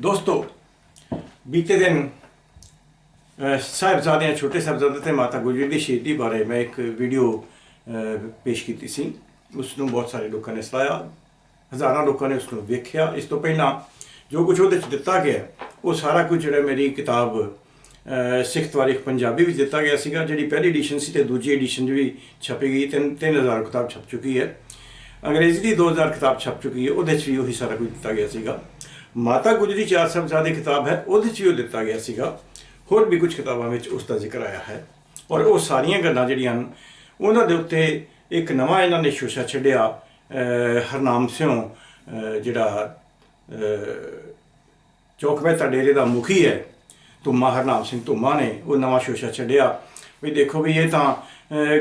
ਦੋਸਤੋ, ਬੀਤੇ ਦਿਨ ਸਾਹਿਬਜ਼ਾਦਿਆਂ, ਛੋਟੇ ਸਾਹਿਬਜ਼ਾਦੇ ਤੇ ਮਾਤਾ ਗੁਜਰੀ ਦੀ ਸ਼ਹੀਦੀ ਬਾਰੇ ਮੈਂ ਇੱਕ ਵੀਡੀਓ ਪੇਸ਼ ਕੀਤੀ ਸੀ। ਉਸ ਨੂੰ ਬਹੁਤ ਸਾਰੇ ਲੋਕਾਂ ਨੇ ਸਲਾਹਿਆ ਹਜ਼ਾਰਾਂ ਲੋਕਾਂ ਨੇ ਉਸ ਨੂੰ ਵੇਖਿਆ। ਇਸ ਤੋਂ ਪਹਿਲਾਂ ਜੋ ਕੁਝ ਉਹਦੇ ਚ ਦਿੱਤਾ ਗਿਆ, ਉਹ ਸਾਰਾ ਕੁਝ ਜਿਹੜਾ ਮੇਰੀ ਕਿਤਾਬ ਸਿੱਖ ਤਾਰੀਖ ਪੰਜਾਬੀ ਵਿੱਚ ਦਿੱਤਾ ਗਿਆ ਸੀਗਾ, ਜਿਹੜੀ ਪਹਿਲੀ ਐਡੀਸ਼ਨ ਸੀ ਤੇ ਦੂਜੀ ਐਡੀਸ਼ਨ ਵੀ ਛਪੀ ਗਈ, ਤਿੰਨ 3000 ਕਿਤਾਬ ਛਪ ਚੁੱਕੀ ਹੈ। ਅੰਗਰੇਜ਼ੀ ਦੀ 2000 ਕਿਤਾਬ ਛਪ ਚੁੱਕੀ ਹੈ, ਉਹਦੇ 'ਚ ਵੀ ਉਹੀ ਸਾਰਾ ਕੁਝ ਦਿੱਤਾ ਗਿਆ ਸੀਗਾ। ਮਾਤਾ ਗੁਜਰੀ ਚਾਰ ਸਾਹਿਬਜ਼ਾਦੇ ਕਿਤਾਬ ਹੈ ਉਹਦੇ 'ਚ ਵੀ ਉਹ ਦਿੱਤਾ ਗਿਆ ਸੀਗਾ। ਹੋਰ ਵੀ ਕੁਝ ਕਿਤਾਬਾਂ ਵਿੱਚ ਉਸ ਦਾ ਜ਼ਿਕਰ ਆਇਆ ਹੈ। ਔਰ ਉਹ ਸਾਰੀਆਂ ਗੱਲਾਂ ਜਿਹੜੀਆਂ ਹਨ ਉਹਨਾਂ ਦੇ ਉੱਤੇ ਇੱਕ ਨਵਾਂ ਇਹਨਾਂ ਨੇ ਸ਼ੋਸ਼ਾ ਛੱਡਿਆ ਹਰਨਾਮ ਸਿੰਘ ਜਿਹੜਾ ਅਹ, ਚੌਕ ਮਹਿਤਾ ਡੇਰੇ ਦਾ ਮੁਖੀ ਹੈ ਧੁੰਮਾ ਹਰਨਾਮ ਸਿੰਘ ਧੁੰਮਾ ਨੇ ਉਹ ਨਵਾਂ ਸ਼ੋਸ਼ਾ ਛੱਡਿਆ। ਵੀ ਦੇਖੋ ਵੀ ਇਹ ਤਾਂ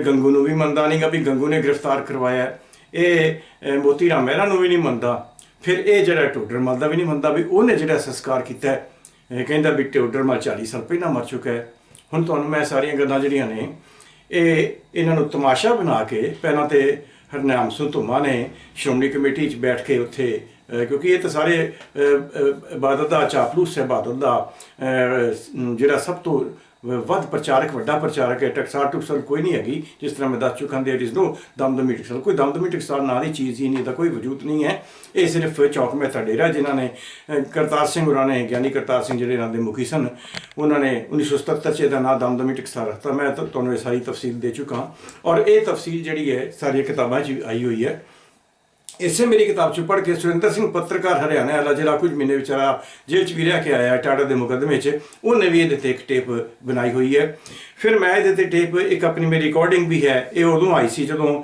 ਗੰਗੂ ਨੂੰ ਵੀ ਮੰਨਦਾ ਨਹੀਂਗਾ ਵੀ ਗੰਗੂ ਨੇ ਗ੍ਰਿਫਤਾਰ ਕਰਵਾਇਆ। ਇਹ ਮੋਤੀ ਰਾਮ ਮਹਿਰਾ ਨੂੰ ਵੀ ਨਹੀਂ ਮੰਨਦਾ। ਫਿਰ ਇਹ ਜਿਹੜਾ ਟੋਡਰਮਲ ਦਾ ਵੀ ਨਹੀਂ ਮੰਨਦਾ ਵੀ ਉਹਨੇ ਜਿਹੜਾ ਸੰਸਕਾਰ ਕੀਤਾ ਹੈ ਕਹਿੰਦਾ ਵੀ ਟੋਡਰਮਲ 40 ਸਾਲ ਪਹਿਲਾਂ ਮਰ ਚੁੱਕਾ ਹੈ। ਹੁਣ ਤੁਹਾਨੂੰ ਮੈਂ ਸਾਰੀਆਂ ਗੱਲਾਂ ਜਿਹੜੀਆਂ ਨੇ ਇਹ ਇਹਨਾਂ ਨੂੰ ਤਮਾਸ਼ਾ ਬਣਾ ਕੇ ਪਹਿਲਾਂ ਤੇ ਹਰਨਾਮ ਸਿੰਘ ਧੁੰਮਾ ਨੇ ਸ਼੍ਰੋਮਣੀ ਕਮੇਟੀ 'ਚ ਬੈਠ ਕੇ ਉੱਥੇ ਕਿਉਂਕਿ ਇਹ ਤਾਂ ਸਾਰੇ ਅਹ, ਇਬਾਦਤ ਦਾ ਚਾਪਲੂਸ ਹੈ ਇਬਾਦਤ ਦਾ ਜਿਹੜਾ ਸਭ ਤੋਂ ਵੱਧ ਪ੍ਰਚਾਰਕ, ਵੱਡਾ ਪ੍ਰਚਾਰਕ ਹੈ। ਟਕਸਾਰ ਟੁਕਸਰ ਕੋਈ ਨਹੀਂ ਹੈਗੀ। ਜਿਸ ਤਰ੍ਹਾਂ ਮੈਂ ਦੱਸ ਚੁੱਕਾ ਹਾਂ there is no Damdami Taksal. ਕੋਈ ਦਮਦਮੀ ਟਕਸਾਲ ਨਾਂ ਦੀ ਚੀਜ਼ ਹੀ ਨਹੀਂ, ਇਹਦਾ ਕੋਈ ਵਜੂਦ ਨਹੀਂ ਹੈ। ਇਹ ਸਿਰਫ ਚੌਕ ਮਹਿਤਾ ਡੇਰਾ, ਜਿਨ੍ਹਾਂ ਨੇ ਕਰਤਾਰ ਸਿੰਘ ਹੋਰਾਂ ਨੇ, ਗਿਆਨੀ ਕਰਤਾਰ ਸਿੰਘ ਜਿਹੜੇ ਇਹਨਾਂ ਦੇ ਮੁਖੀ ਸਨ, ਉਹਨਾਂ ਨੇ 1977 ਚ ਇਹਦਾ ਨਾਂ ਦਮਦਮੀ ਟਕਸਾਲ ਰੱਖਤਾ। ਮੈਂ ਤਾਂ, ਤੁਹਾਨੂੰ ਇਹ ਸਾਰੀ ਤਫਸੀਲ ਦੇ ਚੁੱਕਾ। ਔਰ ਇਹ ਤਫਸੀਲ ਜਿਹੜੀ ਹੈ, ਸਾਰੀਆਂ ਕਿਤਾਬਾਂ 'ਚ ਆਈ ਹੋਈ ਹੈ। ਇਸੇ ਮੇਰੀ ਕਿਤਾਬ ਚ ਪੜ੍ਹ ਕੇ ਸੁਰਿੰਦਰ ਸਿੰਘ ਪੱਤਰਕਾਰ ਹਰਿਆਣਾ ਵਾਲਾ ਜਿਹੜਾ ਕੁਝ ਮਹੀਨੇ ਵਿਚਾਰਾ ਜੇਲ੍ਹ ਚ ਵੀ ਰਹਿ ਕੇ ਆਇਆ ਹੈ ਟਾਟਾ ਦੇ ਮੁਕੱਦਮੇ 'ਚ ਉਹਨੇ ਵੀ ਇਹਦੇ ਤੇ ਇੱਕ ਟੇਪ ਬਣਾਈ ਹੋਈ ਹੈ। ਫਿਰ ਮੈਂ ਇਹਦੇ ਤੇ ਟੇਪ ਇੱਕ ਆਪਣੀ ਮੇਰੀ ਰਿਕਾਰਡਿੰਗ ਵੀ ਹੈ ਇਹ ਉਦੋਂ ਆਈ ਸੀ ਜਦੋਂ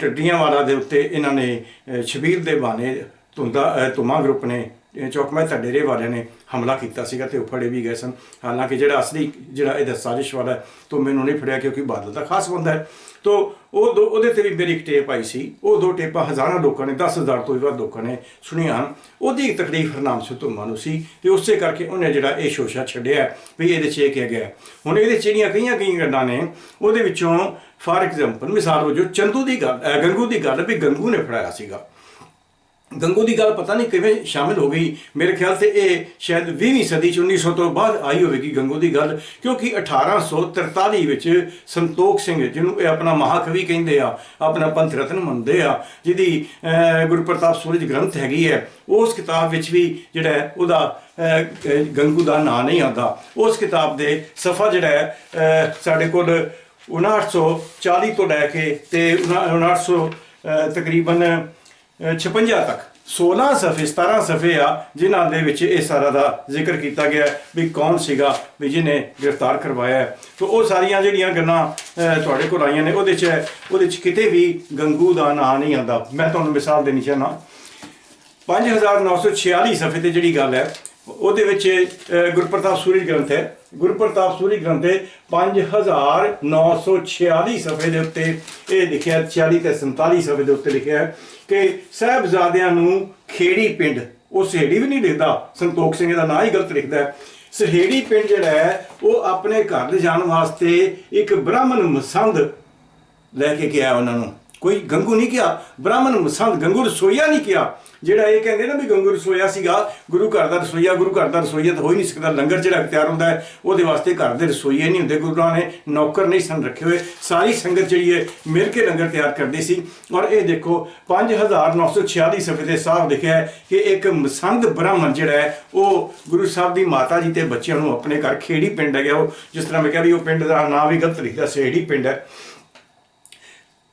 ਟੱਡੀਆਂ ਵਾਲਾ ਦੇ ਉੱਤੇ ਇਹਨਾਂ ਨੇ ਸ਼ਬੀਰ ਦੇ ਬਾਣੇ ਧੁੰਦਾ ਅਹ, ਗਰੁੱਪ ਨੇ ਇਹ ਚੌਕ ਡੇਰੇ ਵਾਲਿਆਂ ਨੇ ਹਮਲਾ ਕੀਤਾ ਸੀਗਾ ਤੇ ਉਹ ਫੜੇ ਵੀ ਗਏ ਸਨ। ਹਾਲਾਂਕਿ ਜਿਹੜਾ ਅਸਲੀ ਜਿਹੜਾ ਇਹਦਾ ਸਾਜ਼ਿਸ਼ ਵਾਲਾ ਹੈ, ਤੋਂ ਮੈਨੂੰ ਨਹੀਂ ਫੜਿਆ ਕਿਉਂਕਿ ਬਾਦਲ ਦਾ ਖਾਸ ਬੰਦਾ ਹੈ। ਤੋ ਉਹ ਦੋ ਉਹਦੇ ਤੇ ਵੀ ਮੇਰੀ ਇੱਕ ਟੇਪ ਆਈ ਸੀ। ਉਹ ਦੋ ਟੇਪਾਂ ਹਜ਼ਾਰਾਂ ਲੋਕਾਂ ਨੇ 10000 ਤੋਂ ਵੀ ਵੱਧ ਲੋਕਾਂ ਨੇ ਸੁਣੀਆਂ ਹਨ। ਉਹਦੀ ਇੱਕ ਤਕਲੀਫ ਹਰਨਾਮ ਸਿੰਘ ਧੁੰਮਾ ਨੂੰ ਸੀ ਤੇ ਉਸੇ ਕਰਕੇ ਉਹਨੇ ਜਿਹੜਾ ਇਹ ਸ਼ੋਸ਼ਾ ਛੱਡਿਆ ਵੀ ਇਹਦੇ 'ਚ ਇਹ ਕਿਹਾ ਗਿਆ ਹੁਣ ਇਹਦੇ 'ਚ ਜਿਹੜੀਆਂ ਕਈਆਂ ਕਈਆਂ ਗੱਲਾਂ ਨੇ ਉਹਦੇ ਵਿੱਚੋਂ ਫਾਰ ਐਗਜ਼ਾਮਪਲ ਮਿਸਾਲ ਵਜੋਂ ਚੰਦੂ ਦੀ ਗੱਲ ਗੰਗੂ ਦੀ ਗੱਲ ਵੀ ਗੰਗੂ ਨੇ ਫੜਾਇਆ ਸੀਗਾ। ਗੰਗੂ ਦੀ ਗੱਲ ਪਤਾ ਨਹੀਂ ਕਿਵੇਂ ਸ਼ਾਮਿਲ ਹੋ ਗਈ। ਮੇਰੇ ਖਿਆਲ ਤੇ ਇਹ ਸ਼ਾਇਦ 20ਵੀਂ ਸਦੀ ਚ 1900 ਤੋਂ ਬਾਅਦ ਆਈ ਹੋਵੇਗੀ ਗੰਗੂ ਦੀ ਗੱਲ ਕਿਉਂਕਿ 1843 ਵਿੱਚ ਸੰਤੋਖ ਸਿੰਘ ਜਿਹਨੂੰ ਇਹ ਆਪਣਾ ਮਹਾਕਵੀ ਕਹਿੰਦੇ ਆ ਆਪਣਾ ਪੰਥ ਰਤਨ ਮੰਨਦੇ ਆ ਜਿਹਦੀ ਗੁਰਪ੍ਰਤਾਪ ਸੂਰਜ ਗ੍ਰੰਥ ਹੈਗੀ ਹੈ ਉਸ ਕਿਤਾਬ ਵਿੱਚ ਵੀ ਜਿਹੜਾ ਉਹਦਾ ਗੰਗੂ ਦਾ ਨਾਂ ਨਹੀਂ ਆਉਂਦਾ। ਉਸ ਕਿਤਾਬ ਦੇ ਸਫਾ ਜਿਹੜਾ ਹੈ ਸਾਡੇ ਕੋਲ 5940 ਤੋਂ ਲੈ ਕੇ ਤੇ 5900 ਅਹ, ਤਕਰੀਬਨ 56 ਤੱਕ। 16 ਸਫੇ 17 ਸਫੇ ਆ, ਜਿਨ੍ਹਾਂ ਦੇ ਵਿੱਚ ਇਹ ਸਾਰਾ ਦਾ ਜ਼ਿਕਰ ਕੀਤਾ ਗਿਆ ਵੀ ਕੌਣ ਸੀਗਾ ਵੀ ਜਿਹਨੇ ਗ੍ਰਿਫਤਾਰ ਕਰਵਾਇਆ ਹੈ। ਉਹ ਸਾਰੀਆਂ ਜਿਹੜੀਆਂ ਗੱਲਾਂ ਤੁਹਾਡੇ ਕੋਲ ਆਈਆਂ ਨੇ, ਉਹਦੇ 'ਚ ਉਹਦੇ 'ਚ ਕਿਤੇ ਵੀ ਗੰਗੂ ਦਾ ਨਾਂ ਨਹੀਂ ਆਉਂਦਾ। ਮੈਂ ਤੁਹਾਨੂੰ ਮਿਸਾਲ ਦੇਣੀ ਚਾਹਨਾ 5946 ਸਫੇ ਤੇ ਜਿਹੜੀ ਗੱਲ ਹੈ, ਉਹਦੇ ਵਿੱਚ ਗੁਰਪ੍ਰਤਾਪ ਸੂਰੀ ਗ੍ਰੰਥ ਹੈ। ਗੁਰਪ੍ਰਤਾਪ ਸੂਰੀ ਗ੍ਰੰਥ ਦੇ 5946 ਸਫੇ ਦੇ ਉੱਤੇ ਇਹ ਲਿਖਿਆ 40 ਤੇ 47 ਸਫੇ ਦੇ ਉੱਤੇ ਲਿਖਿਆ ਕਿ ਸਾਹਿਬਜ਼ਾਦਿਆਂ ਨੂੰ ਖੇੜੀ ਪਿੰਡ, ਉਹ ਸਹੇੜੀ ਵੀ ਨਹੀਂ ਲਿਖਦਾ ਸੰਤੋਖ ਸਿੰਘ ਦਾ ਨਾਂ ਹੀ ਗਲਤ ਲਿਖਦਾ ਸਹੇੜੀ ਪਿੰਡ ਜਿਹੜਾ ਹੈ, ਉਹ ਆਪਣੇ ਘਰ ਲਿਜਾਣ ਵਾਸਤੇ ਇੱਕ ਬ੍ਰਾਹਮਣ ਮਸੰਦ ਲੈ ਕੇ ਗਿਆ ਉਹਨਾਂ ਨੂੰ। ਕੋਈ ਗੰਗੂ ਨਹੀਂ ਕਿਹਾ, ਬ੍ਰਾਹਮਣ ਮਸੰਦ ਗੰਗੂ ਰਸੋਈਆ ਨਹੀਂ ਕਿਹਾ। ਜਿਹੜਾ ਇਹ ਕਹਿੰਦੇ ਨਾ ਵੀ ਗੰਗੂ ਰਸੋਈਆ ਸੀਗਾ, ਗੁਰੂ ਘਰ ਦਾ ਰਸੋਈਆ, ਗੁਰੂ ਘਰ ਦਾ ਰਸੋਈਆ ਤਾਂ ਹੋ ਹੀ ਨਹੀਂ ਸਕਦਾ। ਲੰਗਰ ਜਿਹੜਾ ਤਿਆਰ ਹੁੰਦਾ ਹੈ, ਉਹਦੇ ਵਾਸਤੇ ਘਰ ਦੇ ਰਸੋਈਏ ਨਹੀਂ ਹੁੰਦੇ। ਗੁਰੂਆਂ ਨੇ ਨੌਕਰ ਨਹੀਂ ਸਨ ਰੱਖੇ ਹੋਏ। ਸਾਰੀ ਸੰਗਤ ਜਿਹੜੀ ਹੈ, ਮਿਲ ਕੇ ਲੰਗਰ ਤਿਆਰ ਕਰਦੀ ਸੀ। ਔਰ ਇਹ ਦੇਖੋ 5946 ਸਫੇ ਦੇ ਸਾਹਬ ਲਿਖਿਆ ਕਿ ਇੱਕ ਮਸੰਦ ਬ੍ਰਾਹਮਣ ਜਿਹੜਾ ਹੈ, ਉਹ ਗੁਰੂ ਸਾਹਿਬ ਦੀ ਮਾਤਾ ਜੀ ਤੇ ਬੱਚਿਆਂ ਨੂੰ ਆਪਣੇ ਘਰ ਖੇੜੀ ਪਿੰਡ ਹੈਗਾ ਉਹ। ਜਿਸ ਤਰ੍ਹਾਂ ਮੈਂ ਕਿਹਾ ਵੀ ਉਹ ਪਿੰਡ ਦਾ ਨਾਮ ਵੀ ਗਲਤ ਲਿਖਿਆ ਸੇੜੀ ਪਿੰਡ ਹੈ।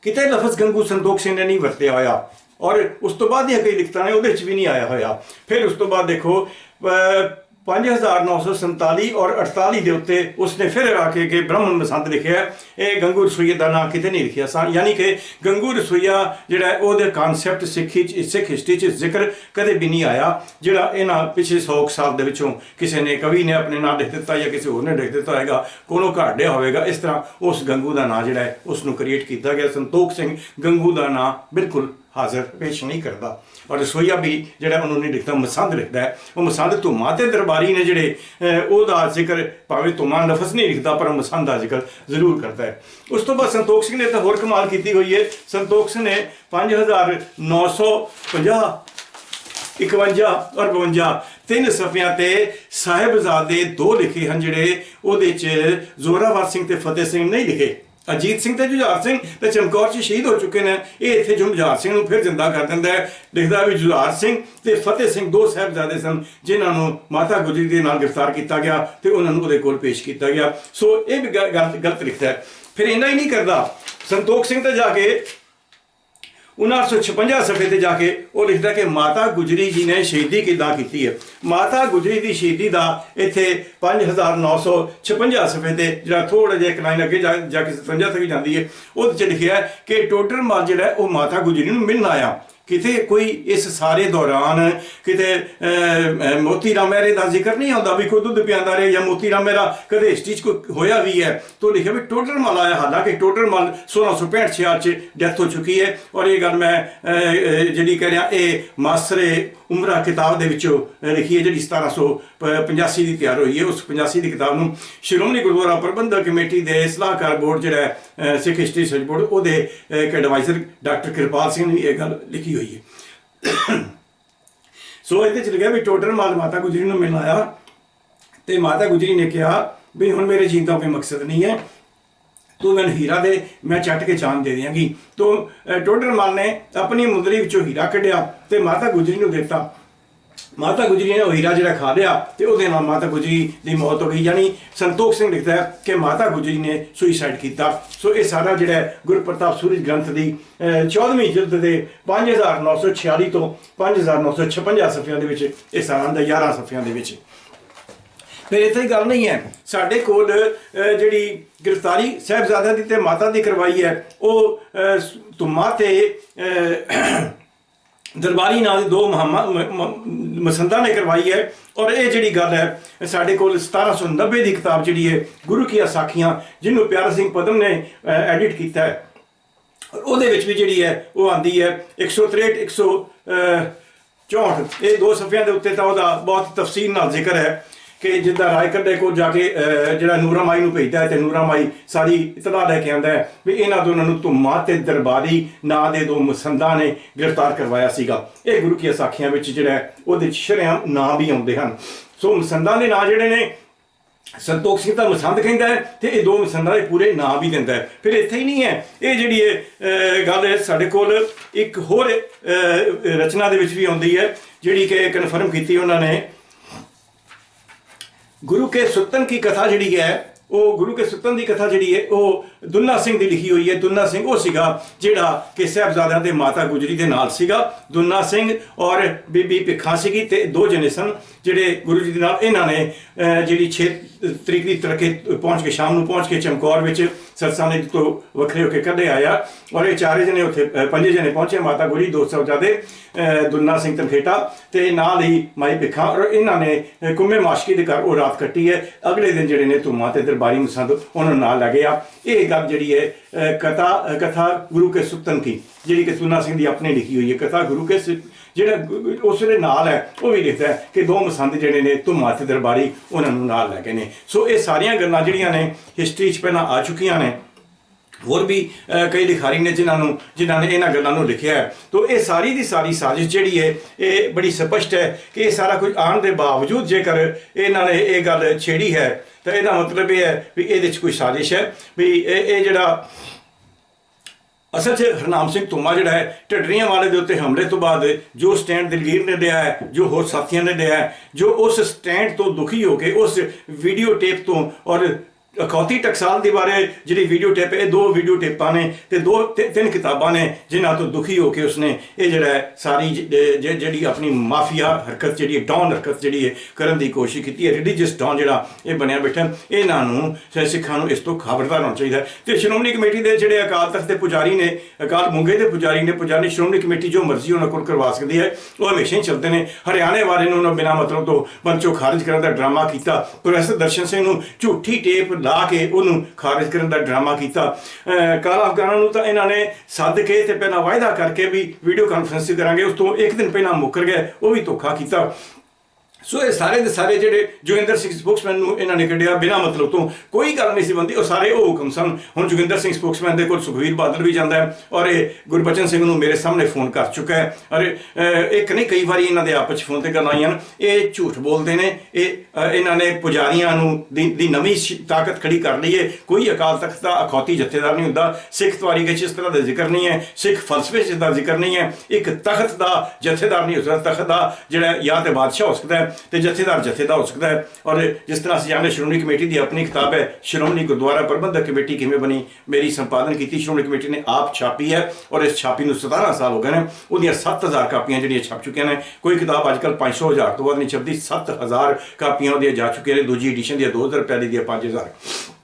ਕਿਤੇ ਲਫ਼ਜ਼ ਗੰਗੂ ਸੰਤੋਖ ਸਿੰਘ ਨੇ ਨਹੀਂ ਵਰਤਿਆ ਹੋਇਆ। ਔਰ ਉਸ ਤੋਂ ਬਾਅਦ ਦੀਆਂ ਕਈ ਲਿਖਤਾਂ ਨੇ ਉਹਦੇ ਵਿੱਚ ਵੀ ਨਹੀਂ ਆਇਆ ਹੋਇਆ। ਫਿਰ ਉਸ ਤੋਂ ਬਾਅਦ ਦੇਖੋ ਅਹ, 5947 ਔਰ 48 ਦੇ ਉੱਤੇ ਉਸਨੇ ਫਿਰ ਆ ਕੇ ਕਿ ਬ੍ਰਹਮਣ ਮਸੰਦ ਲਿਖਿਆ ਇਹ ਗੰਗੂ ਰਸੋਈਆ ਦਾ ਨਾਂ ਕਿਤੇ ਨਹੀਂ ਲਿਖਿਆ ਸਾ ਯਾਨੀ ਕਿ ਗੰਗੂ ਰਸੋਈਆ ਜਿਹੜਾ ਉਹਦੇ ਕਨਸੈਪਟ ਸਿੱਖੀ ਚ ਸਿੱਖ ਹਿਸਟਰੀ ਚ ਜ਼ਿਕਰ ਕਦੇ ਵੀ ਨਹੀਂ ਆਇਆ, ਜਿਹੜਾ ਇਹਨਾਂ ਪਿਛਲੇ 100 ਸਾਲ ਦੇ ਵਿੱਚੋਂ ਕਿਸੇ ਨੇ ਕਵੀ ਨੇ ਆਪਣੇ ਨਾਂ ਲਿਖ ਦਿੱਤਾ ਜਾਂ ਕਿਸੇ ਹੋਰ ਨੇ ਲਿਖ ਦਿੱਤਾ ਹੋਵੇਗਾ ਕੋਲੋਂ ਘਾੜਿਆ ਹੋਵੇਗਾ। ਇਸ ਤਰ੍ਹਾਂ ਉਸ ਗੰਗੂ ਦਾ ਨਾਂ ਜਿਹੜਾ ਹੈ ਉਸ ਨੂੰ ਕ੍ਰੀਏਟ ਕੀਤਾ ਗਿਆ। ਸੰਤੋਖ ਸਿੰਘ ਗੰਗੂ ਦਾ ਨਾਂ ਬਿਲਕੁਲ ਹਾਜ਼ਰ ਪੇਸ਼ ਨਹੀਂ ਕਰਦਾ। ਔਰ ਰਸੋਈਆ ਵੀ ਜਿਹੜਾ ਉਹਨੂੰ ਨਹੀਂ ਲਿਖਦਾ ਮਸੰਦ ਲਿਖਦਾ ਹੈ। ਉਹ ਮਸੰਦ ਧੁਮਾ ਤੇ ਦਰਬਾਰੀ ਨੇ ਜਿਹੜੇ ਉਹਦਾ ਜ਼ਿਕਰ ਭਾਵੇਂ ਧੁਮਾ ਲਫ਼ਜ਼ ਨਹੀਂ ਲਿਖਦਾ ਪਰ ਮਸੰਦ ਦਾ ਜ਼ਿਕਰ ਜ਼ਰੂਰ ਕਰਦਾ ਹੈ। ਉਸ ਤੋਂ ਬਾਅਦ ਸੰਤੋਖ ਸਿੰਘ ਨੇ ਤਾਂ ਹੋਰ ਕਮਾਲ ਕੀਤੀ ਹੋਈ ਹੈ। ਸੰਤੋਖ ਸਿੰਘ ਨੇ 5950 51 ਔਰ 52 ਤਿੰਨ ਸਫਿਆਂ ਤੇ ਸਾਹਿਬਜ਼ਾਦੇ ਦੋ ਲਿਖੇ ਹਨ, ਜਿਹੜੇ ਉਹਦੇ 'ਚ ਜ਼ੋਰਾਵਰ ਸਿੰਘ ਤੇ ਫਤਿਹ ਸਿੰਘ ਨਹੀਂ ਲਿਖੇ। ਅਜੀਤ ਸਿੰਘ ਤੇ ਜੁਝਾਰ ਸਿੰਘ ਤੇ ਚਮਕੌਰ ਚ ਸ਼ਹੀਦ ਹੋ ਚੁੱਕੇ ਨੇ। ਇਹ ਇੱਥੇ ਜੁਝਾਰ ਸਿੰਘ ਨੂੰ ਫਿਰ ਜ਼ਿੰਦਾ ਕਰ ਦਿੰਦਾ ਹੈ। ਲਿਖਦਾ ਵੀ ਜੁਝਾਰ ਸਿੰਘ ਤੇ ਫਤਿਹ ਸਿੰਘ ਦੋ ਸਾਹਿਬਜ਼ਾਦੇ ਸਨ, ਜਿਨ੍ਹਾਂ ਨੂੰ ਮਾਤਾ ਗੁਜਰੀ ਦੇ ਨਾਲ ਗ੍ਰਿਫਤਾਰ ਕੀਤਾ ਗਿਆ ਤੇ ਉਹਨਾਂ ਨੂੰ ਉਹਦੇ ਕੋਲ ਪੇਸ਼ ਕੀਤਾ ਗਿਆ। ਸੋ ਇਹ ਵੀ ਗਲਤ ਗਲਤ ਲਿਖਦਾ ਹੈ। ਫਿਰ ਇੰਨਾ ਹੀ ਨਹੀਂ ਕਰਦਾ। ਸੰਤੋਖ ਸਿੰਘ ਤੇ ਜਾ ਕੇ 1956 ਸਫੇ ਤੇ ਜਾ ਕੇ ਉਹ ਲਿਖਦਾ ਕਿ ਮਾਤਾ ਗੁਜਰੀ ਜੀ ਨੇ ਸ਼ਹੀਦੀ ਕਿੱਦਾਂ ਕੀਤੀ ਹੈ? ਮਾਤਾ ਗੁਜਰੀ ਦੀ ਸ਼ਹੀਦੀ ਦਾ ਇੱਥੇ 5956 ਸਫੇ ਤੇ ਜਿਹੜਾ ਥੋੜਾ ਜਿਹਾ ਇੱਕ ਲਾਈਨ ਅੱਗੇ ਜਾ ਜਾ ਕੇ 57 ਤੱਕ ਜਾਂਦੀ ਹੈ। ਉਹਦੇ ਚ ਲਿਖਿਆ ਕਿ ਟੋਟਲ ਮਾਲ ਜਿਹੜਾ ਉਹ ਮਾਤਾ ਗੁਜਰੀ ਨੂੰ ਮਿਲਣ ਆਇਆ। ਕਿਤੇ ਕੋਈ ਇਸ ਸਾਰੇ ਦੌਰਾਨ ਕਿਤੇ ਮੋਤੀ ਰਾਮ ਮਹਿਰੇ ਦਾ ਜ਼ਿਕਰ ਨਹੀਂ ਆਉਂਦਾ ਵੀ ਕੋਈ ਦੁੱਧ ਪਿਆਂਦਾ ਰਹੇ ਜਾਂ ਮੋਤੀ ਰਾਮ ਮਹਿਰਾ ਕਦੇ ਹਿਸਟਰੀ 'ਚ ਕੋਈ ਹੋਇਆ ਵੀ ਹੈ, ਤੋਂ ਲਿਖਿਆ ਵੀ ਟੋਟਲ ਮਾਲ ਆਇਆ। ਹਾਲਾਂਕਿ ਟੋਟਲ ਮਾਲ 1665 66 ਚ ਡੈਥ ਹੋ ਚੁੱਕੀ ਹੈ ਔਰ ਇਹ ਗੱਲ ਮੈਂ ਜਿਹੜੀ ਕਹਿ ਰਿਹਾ, ਇਹ ਮਾਸਰੇ ਉਮਰਾ ਕਿਤਾਬ ਦੇ ਵਿੱਚੋਂ ਲਿਖੀ ਹੈ ਜਿਹੜੀ 1785 ਦੀ ਤਿਆਰ ਹੋਈ ਹੈ। ਉਸ 85 ਦੀ ਕਿਤਾਬ ਨੂੰ ਸ਼੍ਰੋਮਣੀ ਗੁਰਦੁਆਰਾ ਪ੍ਰਬੰਧਕ ਕਮੇਟੀ ਦੇ ਸਲਾਹਕਾਰ ਬੋਰਡ ਜਿਹੜਾ ਸਿੱਖ ਹਿਸਟਰੀ ਸਰਚ ਬੋਰਡ ਉਹਦੇ ਇੱਕ ਐਡਵਾਈਜ਼ਰ ਡਾਕਟਰ ਕਿਰਪਾਲ ਸਿੰਘ ਨੇ ਇਹ ਗੱਲ ਲਿਖੀ ਹੋਈ ਹੈ। ਸੋ ਇਹਦੇ ਚ ਲਿਖਿਆ ਵੀ ਟੋਟਲ ਮਾਲ ਮਾਤਾ ਗੁਜਰੀ ਨੂੰ ਮਿਲਣ ਆਇਆ ਤੇ ਮਾਤਾ ਗੁਜਰੀ ਨੇ ਕਿਹਾ ਵੀ ਹੁਣ ਮੇਰੇ ਜੀਣ ਦਾ ਕੋਈ ਮਕਸਦ ਨਹੀਂ ਹੈ। ਤੂੰ ਮੈਨੂੰ ਹੀਰਾ ਦੇ, ਮੈਂ ਚੱਟ ਕੇ ਚਾਂਦ ਦੇ ਦਿਆਂਗੀ। ਤੋ ਟੋਡਰ ਮਾਲ ਨੇ ਆਪਣੀ ਮੁੰਦਰੀ ਵਿੱਚੋਂ ਹੀਰਾ ਕੱਢਿਆ ਤੇ ਮਾਤਾ ਗੁਜਰੀ ਨੂੰ ਦਿੱਤਾ। ਮਾਤਾ ਗੁਜਰੀ ਨੇ ਉਹ ਹੀਰਾ ਜਿਹੜਾ ਖਾ ਲਿਆ ਤੇ ਉਹਦੇ ਨਾਲ ਮਾਤਾ ਗੁਜਰੀ ਦੀ ਮੌਤ ਹੋ ਗਈ। ਯਾਨੀ ਸੰਤੋਖ ਸਿੰਘ ਲਿਖਦਾ ਹੈ ਕਿ ਮਾਤਾ ਗੁਜਰੀ ਨੇ ਸੁਈਸਾਈਡ ਕੀਤਾ। ਸੋ ਇਹ ਸਾਰਾ ਜਿਹੜਾ ਗੁਰਪ੍ਰਤਾਪ ਸੂਰਜ ਗ੍ਰੰਥ ਦੀ ਅਹ, 14ਵੀਂ ਜਿਲਦ ਦੇ 5946 ਤੋਂ 5956 ਸਫ਼ਿਆਂ ਦੇ ਵਿੱਚ ਇਹ ਸਾਰਾ ਆਉਂਦਾ 11 ਸਫ਼ਿਆਂ ਦੇ ਵਿੱਚ। ਫਿਰ ਇੱਥੇ ਹੀ ਗੱਲ ਨਹੀਂ ਹੈ। ਸਾਡੇ ਕੋਲ ਜਿਹੜੀ ਗ੍ਰਿਫਤਾਰੀ ਸਾਹਿਬਜ਼ਾਦਿਆਂ ਦੀ ਤੇ ਮਾਤਾ ਦੀ ਕਰਵਾਈ ਹੈ ਉਹ ਅਹ, ਤੁਮਾ ਤੇ ਦਰਬਾਰੀ ਨਾਂ ਦੇ ਦੋ ਮੁਹੰਮਾ- ਮ- ਮਸੰਦਾਂ ਨੇ ਕਰਵਾਈ ਹੈ ਔਰ ਇਹ ਜਿਹੜੀ ਗੱਲ ਹੈ, ਸਾਡੇ ਕੋਲ 1790 ਦੀ ਕਿਤਾਬ ਜਿਹੜੀ ਹੈ, ਗੁਰੂ ਕੀ ਸਾਖੀਆਂ ਜਿਹਨੂੰ ਪਿਆਰਾ ਸਿੰਘ ਪਦਮ ਨੇ ਐਡਿਟ ਕੀਤਾ ਹੈ। ਔਰ ਉਹਦੇ ਵਿੱਚ ਵੀ ਜਿਹੜੀ ਹੈ, ਉਹ ਆਂਦੀ ਹੈ 163 164 ਇਹ ਦੋ ਸਫ਼ਿਆਂ ਦੇ ਉੱਤੇ ਤਾਂ ਉਹਦਾ ਬਹੁਤ ਤਫਸੀਲ ਨਾਲ ਜ਼ਿਕਰ ਹੈ। ਕਿ ਜਿੱਦਾਂ ਰਾਇਕਰ ਦੇ ਕੋਲ ਜਾ ਕੇ ਜਿਹੜਾ ਨੂਰਾ ਮਾਈ ਨੂੰ ਭੇਜਦਾ ਹੈ ਤੇ ਨੂਰਾ ਮਾਈ ਸਾਰੀ ਇਤਲਾ ਲੈ ਕੇ ਆਉਂਦਾ ਹੈ ਵੀ ਇਹਨਾਂ ਦੋਨਾਂ ਨੂੰ ਧੁੰਮਾ ਤੇ ਦਰਬਾਰੀ ਨਾਂ ਦੇ ਦੋ ਮਸੰਦਾਂ ਨੇ ਗ੍ਰਿਫਤਾਰ ਕਰਵਾਇਆ ਸੀਗਾ। ਇਹ ਗੁਰੂ ਕੀ ਸਾਖੀਆਂ ਵਿੱਚ ਜਿਹੜਾ ਉਹਦੇ ਚ ਨਾਂ ਵੀ ਆਉਂਦੇ ਹਨ। ਸੋ ਮਸੰਦਾਂ ਦੇ ਨਾਂ ਜਿਹੜੇ ਨੇ, ਸੰਤੋਖ ਸਿੰਘ ਤਾਂ ਮਸੰਦ ਕਹਿੰਦਾ ਹੈ ਤੇ ਇਹ ਦੋ ਮਸੰਦਾਂ ਦੇ ਪੂਰੇ ਨਾਂ ਵੀ ਦਿੰਦਾ ਹੈ। ਫਿਰ ਇੱਥੇ ਹੀ ਨਹੀਂ ਹੈ। ਇਹ ਜਿਹੜੀ ਇਹ ਗੱਲ ਹੈ ਸਾਡੇ ਕੋਲ ਇੱਕ ਹੋਰ ਰਚਨਾ ਦੇ ਵਿੱਚ ਵੀ ਆਉਂਦੀ ਹੈ, ਜਿਹੜੀ ਕਿ ਕਨਫਰਮ ਕੀਤੀ ਉਹਨਾਂ ਨੇ। ਗੁਰੂ ਕੇ ਸੁਤਨ ਦੀ ਕਥਾ ਜਿਹੜੀ ਹੈ, ਉਹ ਗੁਰੂ ਕੇ ਸੁਤਨ ਦੀ ਕਥਾ ਜਿਹੜੀ ਹੈ, ਉਹ ਦੁੱਲਾ ਸਿੰਘ ਦੀ ਲਿਖੀ ਹੋਈ ਹੈ ਦੁੱਲਾ ਸਿੰਘ ਉਹ ਸੀਗਾ ਜਿਹੜਾ ਕਿ ਸਾਹਿਬਜ਼ਾਦਿਆਂ ਦੇ ਮਾਤਾ ਗੁਜਰੀ ਦੇ ਨਾਲ ਸੀਗਾ। ਦੁੱਲਾ ਸਿੰਘ ਔਰ ਬੀਬੀ ਭਿੱਖਾ ਸੀਗੀ ਤੇ ਦੋ ਜਣੇ ਸਨ ਜਿਹੜੇ ਗੁਰੂ ਜੀ ਦੇ ਨਾਲ। ਇਹਨਾਂ ਨੇ ਜਿਹੜੀ 6 ਤਰੀਕ ਦੀ ਤੜਕੇ ਪਹੁੰਚ ਕੇ ਸ਼ਾਮ ਨੂੰ ਪਹੁੰਚ ਕੇ ਚਮਕੌਰ ਵਿੱਚ ਸਰਸਾਂ ਦੇ ਤੋਂ ਵੱਖਰੇ ਹੋ ਕੇ ਕੱਢੇ ਆਇਆ ਔਰ ਇਹ ਚਾਰੇ ਜਣੇ ਉੱਥੇ ਪੰਜੇ ਜਣੇ ਪਹੁੰਚੇ ਮਾਤਾ ਗੁਜਰੀ ਦੋ ਸਾਹਿਬਜ਼ਾਦੇ ਅਹ, ਦੁੱਲਾ ਸਿੰਘ ਤਨਖੇਟਾ ਤੇ ਨਾਲ ਹੀ ਮਾਈ ਭਿੱਖਾ ਔਰ ਇਹਨਾਂ ਨੇ ਕੁੰਮੇ ਮਾਸ਼ਕੀ ਦੇ ਘਰ ਉਹ ਰਾਤ ਕੱਟੀ ਹੈ। ਅਗਲੇ ਦਿਨ ਜਿਹੜੇ ਨੇ ਧੁਮਾ ਤੇ ਦਰਬਾਰੀ ਮਸੰਦ ਉਹਨਾਂ ਨੂੰ ਨਾਲ ਲੱਗੇ ਆ। ਇਹ ਗੱਲ ਜਿਹੜੀ ਹੈ ਕਥਾ ਕਥਾ ਗੁਰੂ ਕੇ ਸੁਤਨ ਕੀ, ਜਿਹੜੀ ਕਿ ਸੁਨਾ ਸਿੰਘ ਦੀ ਆਪਣੇ ਲਿਖੀ ਹੋਈ ਹੈ ਕਥਾ ਗੁਰੂ ਕੇ ਸੁ- ਜਿਹੜਾ ਉਸ ਦੇ ਨਾਲ ਹੈ, ਉਹ ਵੀ ਲਿਖਦਾ ਹੈ ਕਿ ਦੋ ਮਸੰਦ ਜਿਹੜੇ ਨੇ ਧੁਮਾ ਤੇ ਦਰਬਾਰੀ ਉਹਨਾਂ ਨੂੰ ਨਾਲ ਲੈ ਕੇ ਨੇ। ਸੋ ਇਹ ਸਾਰੀਆਂ ਗੱਲਾਂ ਜਿਹੜੀਆਂ ਨੇ ਹਿਸਟਰੀ 'ਚ ਪਹਿਲਾਂ ਆ ਚੁੱਕੀਆਂ ਨੇ। ਹੋਰ ਵੀ ਕਈ ਲਿਖਾਰੀ ਨੇ ਜਿਨ੍ਹਾਂ ਨੂੰ, ਜਿਨ੍ਹਾਂ ਨੇ ਇਹਨਾਂ ਗੱਲਾਂ ਨੂੰ ਲਿਖਿਆ ਹੈ। ਤੋ ਇਹ ਸਾਰੀ ਦੀ ਸਾਰੀ ਸਾਜ਼ਿਸ਼ ਜਿਹੜੀ ਹੈ, ਇਹ ਬੜੀ ਸਪਸ਼ਟ ਹੈ ਕਿ ਇਹ ਸਾਰਾ ਕੁਝ ਆਉਣ ਦੇ ਬਾਵਜੂਦ ਜੇਕਰ ਇਹਨਾਂ ਨੇ ਇਹ ਗੱਲ ਛੇੜੀ ਹੈ ਤਾਂ ਇਹਦਾ ਮਤਲਬ ਇਹ ਹੈ ਵੀ ਇਹਦੇ 'ਚ ਕੋਈ ਸਾਜ਼ਿਸ਼ ਹੈ ਵੀ ਇਹ ਇਹ ਜਿਹੜਾ ਅਸਲ 'ਚ ਹਰਨਾਮ ਸਿੰਘ ਧੁਮਾ ਜਿਹੜਾ ਹੈ, ਢੱਡਰੀਆਂ ਵਾਲੇ ਦੇ ਉੱਤੇ ਹਮਲੇ ਤੋਂ ਬਾਅਦ ਜੋ ਸਟੈਂਡ ਦਲਗੀਰ ਨੇ ਲਿਆ ਹੈ, ਜੋ ਹੋਰ ਸਾਥੀਆਂ ਨੇ ਲਿਆ ਹੈ, ਜੋ ਉਸ ਸਟੈਂਡ ਤੋਂ ਦੁਖੀ ਹੋ ਕੇ ਉਸ ਵੀਡੀਓ ਟੇਪ ਤੋਂ ਔਰ ਅਖੌਤੀ ਟਕਸਾਲ ਦੇ ਬਾਰੇ ਜਿਹੜੀ ਵੀਡੀਓ ਟੇਪ ਇਹ ਦੋ ਵੀਡੀਓ ਟੇਪਾਂ ਨੇ ਤੇ ਦੋ ਤਿ- ਤਿੰਨ ਕਿਤਾਬਾਂ ਨੇ ਜਿਨ੍ਹਾਂ ਤੋਂ ਦੁਖੀ ਹੋ ਕੇ ਉਸਨੇ ਇਹ ਜਿਹੜਾ ਹੈ ਸਾਰੀ ਜਿਹੜੀ ਆਪਣੀ ਮਾਫੀਆ ਹਰਕਤ ਜਿਹੜੀ ਡਾਊਨ ਹਰਕਤ ਜਿਹੜੀ ਹੈ, ਕਰਨ ਦੀ ਕੋਸ਼ਿਸ਼ ਕੀਤੀ ਹੈ। ਰਿਲੀਜੀਅਸ ਡਾਊਨ ਜਿਹੜਾ ਇਹ ਬਣਿਆ ਬੈਠਾ। ਇਹਨਾਂ ਨੂੰ ਸਿੱਖਾਂ ਨੂੰ ਇਸ ਤੋਂ ਖਬਰਦਾਰ ਹੋਣਾ ਚਾਹੀਦਾ ਹੈ। ਤੇ ਸ਼੍ਰੋਮਣੀ ਕਮੇਟੀ ਦੇ ਜਿਹੜੇ ਅਕਾਲ ਤਖਤ ਦੇ ਪੁਜਾਰੀ ਨੇ, ਅਕਾਲ ਮੁੰਗੇ ਦੇ ਪੁਜਾਰੀ ਨੇ, ਪੁਜਾਰੀ ਸ਼੍ਰੋਮਣੀ ਕਮੇਟੀ ਜੋ ਮਰਜ਼ੀ ਉਹਨਾਂ ਕੋਲ ਕਰਵਾ ਸਕਦੀ ਹੈ, ਉਹ ਹਮੇਸ਼ਾ ਹੀ ਚੱਲਦੇ ਨੇ। ਹਰਿਆਣੇ ਵਾਲੇ ਨੂੰ ਉਹਨਾਂ ਬਿਨਾਂ ਮਤਲਬ ਤੋਂ ਪੰਚੋ ਖਾਰਜ ਕਰਨ ਦਾ ਡਰਾਮਾ ਕੀਤਾ। ਪ੍ਰੋਫੈਸਰ ਦਰਸ਼ਨ ਸਿੰਘ ਨੂੰ ਝੂਠੀ ਟੇਪ ਲਾ ਕੇ ਉਹਨੂੰ ਖਾਰਜ ਕਰਨ ਦਾ ਡਰਾਮਾ ਕੀਤਾ। ਅਹ ਕਾਲਾ ਅਫਗਾਨਾਂ ਨੂੰ ਤਾਂ ਇਹਨਾਂ ਨੇ ਸੱਦ ਕੇ ਤੇ ਪਹਿਲਾਂ ਵਾਅਦਾ ਕਰਕੇ ਵੀ ਵੀਡੀਓ ਕਾਨਫਰੰਸ ਕਰਾਂਗੇ, ਉਸ ਤੋਂ ਇੱਕ ਦਿਨ ਪਹਿਲਾਂ ਮੁੱਕਰ ਗਏ, ਉਹ ਵੀ ਧੋਖਾ ਕੀਤਾ। ਸੋ ਇਹ ਸਾਰੇ ਦੇ ਸਾਰੇ ਜਿਹੜੇ ਜੋਗਿੰਦਰ ਸਿੰਘ ਸਪੋਕਸਮੈਨ ਨੂੰ ਇਹਨਾਂ ਨੇ ਕੱਢਿਆ ਬਿਨਾਂ ਮਤਲਬ ਤੋਂ। ਕੋਈ ਗੱਲ ਨਹੀਂ ਸੀ ਬੰਦੀ ਉਹ ਸਾਰੇ ਉਹ ਹੁਕਮ ਸਨ। ਹੁਣ ਜੋਗਿੰਦਰ ਸਿੰਘ ਸਪੋਕਸਮੈਨ ਦੇ ਕੋਲ ਸੁਖਵੀਰ ਬਾਦਲ ਵੀ ਜਾਂਦਾ ਹੈ ਔਰ ਇਹ ਗੁਰਬਚਨ ਸਿੰਘ ਨੂੰ ਮੇਰੇ ਸਾਹਮਣੇ ਫੋਨ ਕਰ ਚੁੱਕਾ ਹੈ। ਔਰ ਅਹ, ਇੱਕ ਨਹੀਂ ਕਈ ਵਾਰੀ ਇਹਨਾਂ ਦੇ ਆਪਸ ਵਿੱਚ ਫੋਨ ਤੇ ਗੱਲਾਂ ਆਈਆਂ ਨੇ। ਇਹ ਝੂਠ ਬੋਲਦੇ ਨੇ। ਇਹ ਇਹਨਾਂ ਨੇ ਪੁਜਾਰੀਆਂ ਨੂੰ ਦੀ ਦੀ ਨਵੀਂ ਤਾਕਤ ਖੜੀ ਕਰ ਲਈ ਹੈ। ਕੋਈ ਅਕਾਲ ਤਖਤ ਦਾ ਅਖੌਤੀ ਜਥੇਦਾਰ ਨਹੀਂ ਹੁੰਦਾ। ਸਿੱਖ ਤਵਾਰੀ ਵਿੱਚ ਇਸ ਤਰ੍ਹਾਂ ਦਾ ਜ਼ਿਕਰ ਨਹੀਂ ਹੈ। ਸਿੱਖ ਫਲਸਫੇ 'ਚ ਦਾ ਜ਼ਿਕਰ ਨਹੀਂ ਹੈ। ਇੱਕ ਤਖਤ ਦਾ ਜਥੇਦਾਰ ਨਹੀਂ ਹੋ ਸਕਦਾ ਤਖਤ ਦਾ ਜਿਹੜਾ ਜਾਂ ਤੇ ਬਾਦਸ਼ਾਹ ਹੋ। ਸਕਦਾ ਤੇ ਜਥੇਦਾਰ ਜਥੇਦਾਰ ਹੋ ਸਕਦਾ ਹੈ। ਔਰ ਜਿਸ ਤਰ੍ਹਾਂ ਅਸੀਂ ਜਾਣਦੇ ਸ਼੍ਰੋਮਣੀ ਕਮੇਟੀ ਦੀ ਆਪਣੀ ਕਿਤਾਬ ਹੈ, ਸ਼੍ਰੋਮਣੀ ਗੁਰਦੁਆਰਾ ਪ੍ਰਬੰਧਕ ਕਮੇਟੀ ਕਿਵੇਂ ਬਣੀ, ਮੇਰੀ ਸੰਪਾਦਨ ਕੀਤੀ, ਸ਼੍ਰੋਮਣੀ ਕਮੇਟੀ ਨੇ ਆਪ ਛਾਪੀ ਹੈ ਔਰ ਇਸ ਛਾਪੀ ਨੂੰ 17 ਸਾਲ ਹੋ ਗਏ ਨੇ, ਉਹਦੀਆਂ 7000 ਕਾਪੀਆਂ ਜਿਹੜੀਆਂ ਛਪ ਚੁੱਕੀਆਂ ਨੇ। ਕੋਈ ਕਿਤਾਬ ਅੱਜਕੱਲ 500 ਹਜ਼ਾਰ ਤੋਂ ਵੱਧ ਨਹੀਂ ਛਪਦੀ 7000 ਕਾਪੀਆਂ ਉਹਦੀਆਂ ਜਾ ਚੁੱਕੀਆਂ ਨੇ, ਦੂਜੀ ਐਡੀਸ਼ਨ ਦੀਆਂ 2000 ਰੁਪਏ ਦੀ ਦੀਆਂ 5000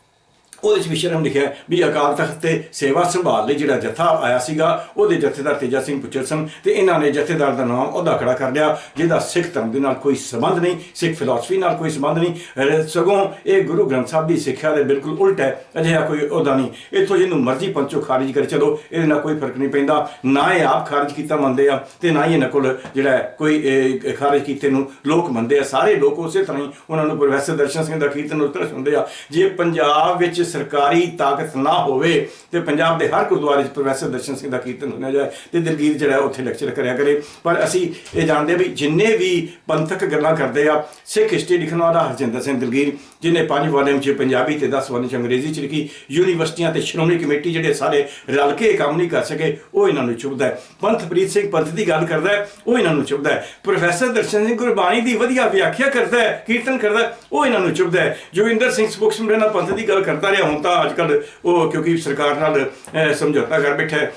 ਉਹਦੇ ਵਿੱਚ ਵਿਸ਼ੇ ਨਾਮ ਲਿਖਿਆ ਵੀ ਅਕਾਲ ਤਖਤ ਤੇ ਸੇਵਾ ਸੰਭਾਲ ਲਈ ਜਿਹੜਾ ਜਥਾ ਆਇਆ ਸੀਗਾ, ਉਹਦੇ ਜਥੇਦਾਰ ਤੇਜਾ ਸਿੰਘ ਪੁੱਚਰ ਸਨ ਤੇ ਇਹਨਾਂ ਨੇ ਜਥੇਦਾਰ ਦਾ ਨਾਮ ਉਹਦਾ ਖੜਾ ਕਰ ਲਿਆ, ਜਿਹਦਾ ਸਿੱਖ ਧਰਮ ਦੇ ਨਾਲ ਕੋਈ ਸੰਬੰਧ ਨਹੀਂ, ਸਿੱਖ ਫਿਲਾਸਫੀ ਨਾਲ ਕੋਈ ਸੰਬੰਧ ਨਹੀਂ ਸਗੋਂ ਇਹ ਗੁਰੂ ਗ੍ਰੰਥ ਸਾਹਿਬ ਦੀ ਸਿੱਖਿਆ ਦੇ ਬਿਲਕੁਲ ਉਲਟ ਹੈ, ਅਜਿਹਾ ਕੋਈ ਉਹਦਾ ਨਹੀਂ। ਇੱਥੋਂ ਜਿਹਨੂੰ ਮਰਜ਼ੀ ਪੰਚੋ ਖਾਰਿਜ ਕਰ, ਚਲੋ, ਇਹਦੇ ਨਾਲ ਕੋਈ ਫ਼ਰਕ ਨਹੀਂ ਪੈਂਦਾ, ਨਾ ਇਹ ਆਪ ਖਾਰਜ ਕੀਤਾ ਮੰਨਦੇ ਆ ਤੇ ਨਾ ਹੀ ਇਹਨਾਂ ਕੋਲ ਜਿਹੜਾ ਕੋਈ ਖਾਰਜ ਕੀਤੇ ਨੂੰ ਲੋਕ ਮੰਨਦੇ ਆ। ਸਾਰੇ ਲੋਕ ਉਸੇ ਤਰ੍ਹਾਂ ਹੀ ਉਹਨਾਂ ਨੂੰ ਪ੍ਰੋਫੈਸਰ ਦਰਸ਼ਨ ਸਿੰਘ ਦਾ ਕੀਰਤਨ ਉੱਤਰ ਸੁਣਦੇ ਆ। ਜੇ ਪੰਜਾਬ ਵਿੱਚ ਸਰਕਾਰੀ ਤਾਕਤ ਨਾ ਹੋਵੇ ਤੇ ਪੰਜਾਬ ਦੇ ਹਰ ਗੁਰਦੁਆਰੇ 'ਚ ਪ੍ਰੋਫੈਸਰ ਦਰਸ਼ਨ ਸਿੰਘ ਦਾ ਕੀਰਤਨ ਹੋਣਾ ਜਾਏ ਤੇ ਦਿਲਗੀਰ ਜਿਹੜਾ ਉੱਥੇ ਲੈਕਚਰ ਕਰਿਆ ਕਰੇ। ਪਰ ਅਸੀਂ ਇਹ ਜਾਣਦੇ ਵੀ ਜਿੰਨੇ ਵੀ ਪੰਥਕ ਗੱਲਾਂ ਕਰਦੇ ਆ, ਸਿੱਖ ਹਿਸਟਰੀ ਲਿਖਣ ਵਾਲਾ ਹਰਜਿੰਦਰ ਸਿੰਘ ਦਿਲਗੀਰ, ਜਿਹਨੇ ਪੰਜ ਵਾਲਿਆਂ 'ਚ ਪੰਜਾਬੀ ਤੇ 10 ਵਾਲਿਆਂ 'ਚ ਅੰਗਰੇਜ਼ੀ 'ਚ ਲਿਖੀ, ਯੂਨੀਵਰਸਿਟੀਆਂ ਤੇ ਸ਼੍ਰੋਮਣੀ ਕਮੇਟੀ ਜਿਹੜੇ ਸਾਰੇ ਰਲ ਕੇ ਕੰਮ ਨਹੀਂ ਕਰ ਸਕੇ, ਉਹ ਇਹਨਾਂ ਨੂੰ ਚੁਭਦਾ ਹੈ। ਪੰਥਪ੍ਰੀਤ ਸਿੰਘ ਪੰਥ ਦੀ ਗੱਲ ਕਰਦਾ ਹੈ, ਉਹ ਇਹਨਾਂ ਨੂੰ ਚੁਭਦਾ ਹੈ। ਪ੍ਰੋਫੈਸਰ ਦਰਸ਼ਨ ਸਿੰਘ ਗੁਰਬਾਣੀ ਦੀ ਵਧੀਆ ਵਿਆਖਿਆ ਕਰਦਾ ਹੈ, ਕੀਰਤਨ ਕਰਦਾ ਉਹ ਇਹਨਾਂ ਨੂੰ ਚੁਭਦਾ ਹੈ। ਜੋਗਿੰਦਰ ਸਿੰਘ ਸਪੋਕਸਮੈਨ ਨਾਲ ਪੰਥ ਦੀ ਗੱਲ ਕਰਦਾ ਰਿਹਾ। ਹੁਣ ਤਾਂ ਅੱਜ ਕੱਲ ਉਹ ਕਿਉਂਕਿ ਸਰਕਾਰ ਨਾਲ ਸਮਝੌਤਾ ਕਰ ਬੈਠਾ ਹੈ।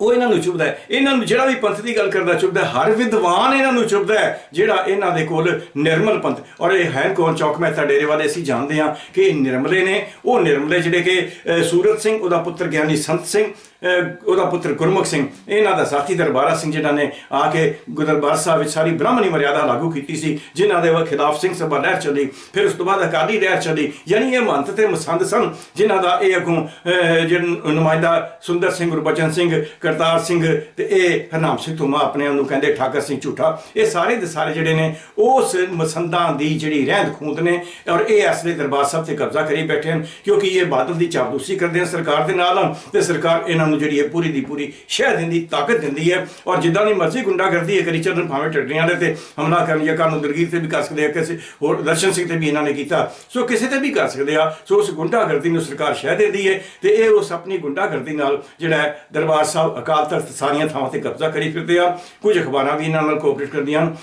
ਉਹ ਇਹਨਾਂ ਨੂੰ ਚੁਭਦਾ ਹੈ। ਇਹਨਾਂ ਨੂੰ ਜਿਹੜਾ ਵੀ ਪੰਥ ਦੀ ਗੱਲ ਕਰਦਾ, ਚੁਭਦਾ ਹਰ ਵਿਦਵਾਨ ਇਹਨਾਂ ਨੂੰ ਚੁਭਦਾ ਹੈ, ਜਿਹੜਾ ਇਹਨਾਂ ਦੇ ਕੋਲ ਨਿਰਮਲ ਪੰਥ। ਔਰ ਇਹ ਹੈ ਕੌਣ? ਚੌਕ ਮਹਿਤਾ ਡੇਰੇ ਵਾਲੇ ਅਸੀਂ ਜਾਣਦੇ ਹਾਂ ਕਿ ਨਿਰਮਲੇ ਨੇ। ਉਹ ਨਿਰਮਲੇ ਜਿਹੜੇ ਕਿ ਸੂਰਤ ਸਿੰਘ, ਉਹਦਾ ਪੁੱਤਰ ਗਿਆਨੀ ਸੰਤ ਸਿੰਘ ਉਹਦਾ ਪੁੱਤਰ ਗੁਰਮੁਖ ਸਿੰਘ ਇਹਨਾਂ ਦਾ ਸਾਥੀ ਦਰਬਾਰਾ ਸਿੰਘ ਜਿਨ੍ਹਾਂ ਨੇ ਆ ਕੇ ਦਰਬਾਰ ਸਾਹਿਬ ਵਿੱਚ ਸਾਰੀ ਬ੍ਰਾਹਮਣੀ ਮਰਿਆਦਾ ਲਾਗੂ ਕੀਤੀ ਸੀ ਜਿਨ੍ਹਾਂ ਦੇ ਖਿਲਾਫ ਸਿੰਘ ਸਭਾ ਲਹਿਰ ਚੱਲੀ ਫਿਰ ਉਸ ਤੋਂ ਬਾਅਦ ਅਕਾਲੀ ਲਹਿਰ ਚੱਲੀ ਯਾਨੀ ਇਹ ਮੰਤ ਤੇ ਮਸੰਦ ਸਨ ਜਿਨ੍ਹਾਂ ਦਾ ਇਹ ਅਗੋਂ ਅਹ, ਜਿਹੜਾ ਨੁਮਾਇੰਦਾ ਸੁੰਦਰ ਸਿੰਘ ਗੁਰਬਚਨ ਸਿੰਘ ਕਰਤਾਰ ਸਿੰਘ ਤੇ ਇਹ ਹਰਨਾਮ ਸਿੰਘ ਧੁਮਾ ਆਪਣੇ ਆਪ ਨੂੰ ਕਹਿੰਦੇ ਠਾਕਰ ਸਿੰਘ ਝੂਠਾ ਇਹ ਸਾਰੇ ਦੇ ਸਾਰੇ ਜਿਹੜੇ ਨੇ ਉਸ ਮਸੰਦਾਂ ਦੀ ਜਿਹੜੀ ਰਹਿੰਦ ਖੂੰਦ ਨੇ ਔਰ ਇਹ ਅਸਲੇ ਦਰਬਾਰ ਸਾਹਿਬ ਤੇ ਕਬਜ਼ਾ ਕਰੀ ਬੈਠੇ ਹਨ ਕਿਉਂਕਿ ਇਹ ਬਾਦਲ ਦੀ ਚਾਪਲੂਸੀ ਕਰਦੇ ਹਨ ਸਰਕਾਰ ਦੇ ਨਾਲ ਤੇ ਸਰਕਾਰ ਇਹਨਾਂ ਨੂੰ ਜਿਹੜੀ ਹੈ ਪੂਰੀ ਦੀ ਪੂਰੀ ਸ਼ਹਿ ਦਿੰਦੀ ਤਾਕਤ ਦਿੰਦੀ ਹੈ। ਔਰ ਜਿੱਦਾਂ ਦੀ ਮਰਜ਼ੀ ਗੁੰਡਾਗਰਦੀ ਹੈ ਕਰੀ ਚੱਲਣ ਭਾਵੇਂ ਟੱਡੀਆਂ ਦੇ ਤੇ ਹਮਲਾ ਕਰਨ ਜਾਂ ਕਾਨੂੰ ਦਰਗੀਰ ਤੇ ਵੀ ਕਰ ਸਕਦੇ ਆ, ਕਿਸੇ ਹੋਰ ਦਰਸ਼ਨ ਸਿੰਘ ਤੇ ਵੀ ਇਹਨਾਂ ਨੇ ਕੀਤਾ। ਸੋ ਕਿਸੇ ਤੇ ਵੀ ਕਰ ਸਕਦੇ ਆ। ਸੋ ਉਸ ਗੁੰਡਾਗਰਦੀ ਨੂੰ ਸਰਕਾਰ ਸ਼ਹਿ ਦਿੰਦੀ ਹੈ ਤੇ ਇਹ ਉਸ ਆਪਣੀ ਗੁੰਡਾਗਰਦੀ ਨਾਲ ਜਿਹੜਾ ਹੈ ਦਰਬਾਰ ਸਾਹਿਬ ਅਕਾਲ ਤਖਤ ਸਾਰੀਆਂ ਥਾਵਾਂ ਤੇ ਕਬਜ਼ਾ ਕਰੀ ਫਿਰਦੇ ਆ। ਕੁਝ ਅਖਬਾਰਾਂ ਵੀ ਇਹਨਾਂ ਨਾਲ ਕੋਆਪਰੇਟ ਕਰਦੀਆਂ ਹਨ।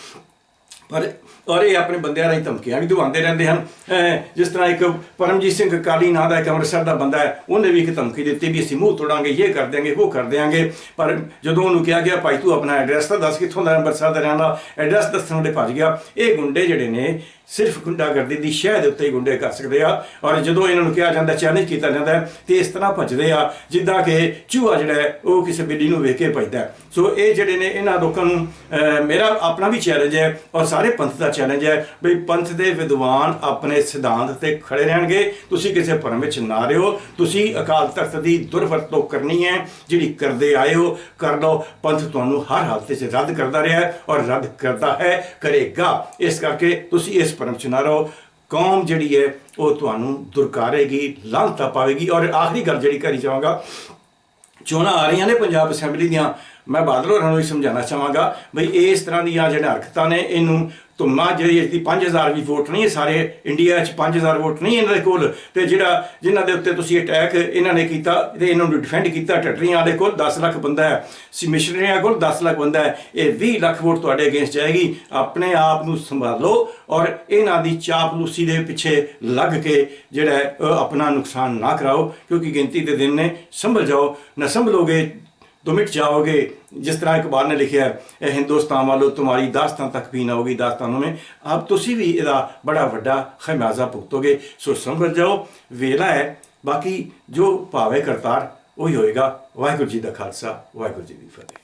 ਪਰ ਔਰ ਇਹ ਆਪਣੇ ਬੰਦਿਆਂ ਰਾਹੀਂ ਧਮਕੀਆਂ ਵੀ ਦਵਾਉਂਦੇ ਰਹਿੰਦੇ ਹਨ। ਜਿਸ ਤਰ੍ਹਾਂ ਇੱਕ ਪਰਮਜੀਤ ਸਿੰਘ ਕਾਲੀ ਨਾਂ ਦਾ ਇੱਕ ਅੰਮ੍ਰਿਤਸਰ ਦਾ ਬੰਦਾ ਹੈ, ਉਹਨੇ ਵੀ ਇੱਕ ਧਮਕੀ ਦਿੱਤੀ ਵੀ ਅਸੀਂ ਮੂੰਹ ਤੋੜਾਂਗੇ, ਇਹ ਕਰ ਦਿਆਂਗੇ, ਉਹ ਕਰ ਦਿਆਂਗੇ। ਪਰ ਜਦੋਂ ਉਹਨੂੰ ਕਿਹਾ ਗਿਆ, ਭਾਈ ਤੂੰ ਆਪਣਾ ਐਡਰੈਸ ਤਾਂ ਦੱਸ ਕਿੱਥੋਂ ਦਾ ਅੰਮ੍ਰਿਤਸਰ ਦਾ ਰਹਿਣ ਵਾਲਾ? ਐਡਰੈਸ ਦੱਸਣ ਵਾਲੇ ਭੱਜ ਗਿਆ। ਇਹ ਗੁੰਡੇ ਜਿਹੜੇ ਨੇ ਸਿਰਫ ਗੁੰਡਾਗਰਦੀ ਦੀ ਸ਼ਹਿ ਦੇ ਉੱਤੇ ਹੀ ਗੁੰਡੇ ਕਰ ਸਕਦੇ ਆ। ਔਰ ਜਦੋਂ ਇਹਨਾਂ ਨੂੰ ਕਿਹਾ ਜਾਂਦਾ ਚੈਲੰਜ ਕੀਤਾ ਜਾਂਦਾ ਹੈ, ਤੇ ਇਸ ਤਰ੍ਹਾਂ ਭੱਜਦੇ ਆ ਜਿੱਦਾਂ ਕਿ ਚੂਹਾ ਜਿਹੜਾ ਉਹ ਕਿਸੇ ਬਿੱਲੀ ਨੂੰ ਵੇਖ ਕੇ ਭੱਜਦਾ ਸੋ ਇਹ ਜਿਹੜੇ ਨੇ ਇਹਨਾਂ ਲੋਕਾਂ ਨੂੰ ਮੇਰਾ ਆਪਣਾ ਵੀ ਚੈਲੰਜ ਹੈ ਔਰ ਸਾਰੇ ਪੰਥ ਦਾ ਚੈਲੰਜ ਹੈ ਵੀ ਪੰਥ ਦੇ ਵਿਦਵਾਨ ਆਪਣੇ ਸਿਧਾਂਤ ਤੇ ਖੜੇ ਰਹਿਣਗੇ। ਤੁਸੀਂ ਕਿਸੇ ਭਰਮ ਵਿੱਚ ਨਾ ਰਹੋ। ਤੁਸੀਂ ਅਕਾਲ ਤਖਤ ਦੀ ਦੁਰਵਰਤੋਂ ਕਰਨੀ ਹੈ। ਜਿਹੜੀ ਕਰਦੇ ਆਏ ਹੋ ਕਰ ਲਓ। ਪੰਥ ਤੁਹਾਨੂੰ ਹਰ ਹਾਲਤ 'ਚ ਰੱਦ ਕਰਦਾ ਰਿਹਾ ਔਰ ਰੱਦ ਕਰਦਾ ਹੈ ਕਰੇਗਾ। ਇਸ ਕਰਕੇ ਤੁਸੀਂ ਇਸ ਭਰਮ 'ਚ ਰਹੋ ਕੌਮ ਜਿਹੜੀ ਹੈ, ਉਹ ਤੁਹਾਨੂੰ ਦੁਰਕਾਰੇਗੀ ਲਾਂਤਾ ਪਾਵੇਗੀ। ਔਰ ਆਖਰੀ ਗੱਲ ਜਿਹੜੀ ਕਰੀ ਜਾਵਾਂਗਾ ਚੋਣਾਂ ਆ ਰਹੀਆਂ ਨੇ ਪੰਜਾਬ ਅਸੈਂਬਲੀ ਦੀਆਂ। ਮੈਂ ਬਾਦਲ ਹੋਰਾਂ ਨੂੰ ਵੀ ਸਮਝਾਉਣਾ ਚਾਹਾਂਗਾ, ਬਈ ਇਸ ਤਰ੍ਹਾਂ ਦੀਆਂ ਜਿਹੜੀਆਂ ਹਰਕਤਾਂ ਨੇ, ਇਹਨੂੰ ਧੁੰਮਾ ਜਿਹੜੀ ਇਸ ਦੀ 5000 ਵੀ ਵੋਟ ਨਹੀਂ ਹੈ ਸਾਰੇ ਇੰਡੀਆ 'ਚ 5000 ਵੋਟ ਨਹੀਂ ਇਹਨਾਂ ਦੇ ਕੋਲ। ਤੇ ਜਿਹੜਾ ਜਿਨ੍ਹਾਂ ਦੇ ਉੱਤੇ ਤੁਸੀਂ ਅਟੈਕ ਇਹਨਾਂ ਨੇ ਕੀਤਾ, ਤੇ ਇਹਨਾਂ ਨੂੰ ਡਿਫੈਂਡ ਕੀਤਾ, ਟੱਟਰੀਆਂ ਵਾਲੇ ਕੋਲ 10 ਲੱਖ ਬੰਦਾ ਹੈ। ਸੀ ਮਿਸ਼ਨਰੀਆਂ ਕੋਲ 10 ਲੱਖ ਬੰਦਾ ਹੈ। ਇਹ 20 ਲੱਖ ਵੋਟ ਤੁਹਾਡੇ ਅਗੇਂਸਟ ਜਾਏਗੀ। ਆਪਣੇ ਆਪ ਨੂੰ ਸੰਭਾਲੋ ਔਰ ਇਹਨਾਂ ਦੀ ਚਾਪਲੂਸੀ ਦੇ ਪਿੱਛੇ ਲੱਗ ਕੇ ਜਿਹੜਾ ਆਪਣਾ ਨੁਕਸਾਨ ਨਾ ਕਰਾਓ, ਕਿਉਂਕਿ ਗਿਣਤੀ ਦੇ ਦਿਨ ਨੇ, ਸੰਭਲ ਜਾਓ। ਨਾ ਸੰਭਲੋਗੇ तो मिट जाओगे जिस तरह इकबाल ने लिखा है "ए हिंदुस्तान वालों तुम्हारी दास्तान तक भी ना होगी दास्तानों में अब तुसी भी ਇਹਦਾ ਬੜਾ ਵੱਡਾ ਖਮਿਆਜ਼ਾ ਭੁਗਤੋਗੇ ਸੋ ਸਮਝ ਜਾਓ ਵੇਲਾ ਹੈ ਬਾਕੀ ਜੋ ਭਾਵੇਂ ਕਰਤਾਰ ਉਹੀ ਹੋਏਗਾ ਵਾਹਿਗੁਰੂ ਜੀ ਦਾ ਖਾਲਸਾ ਵਾਹਿਗੁਰੂ ਜੀ ਦੀ ਫਤਿਹ